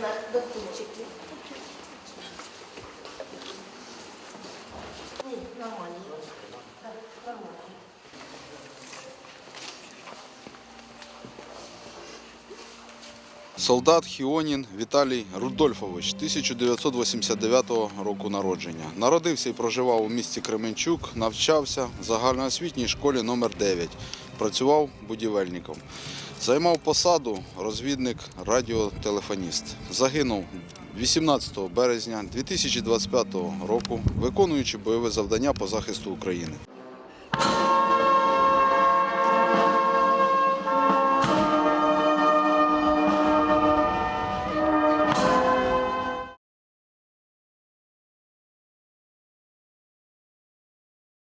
На до. Ні, нормально. Так, нормально. Солдат Хіонін Віталій Рудольфович 1989 року народження. Народився і проживав у місті Кременчук, навчався в загальноосвітній школі номер 9 Працював будівельником. Займав посаду розвідник радіотелефоніст. Загинув 18 березня 2025 року, виконуючи бойове завдання по захисту України.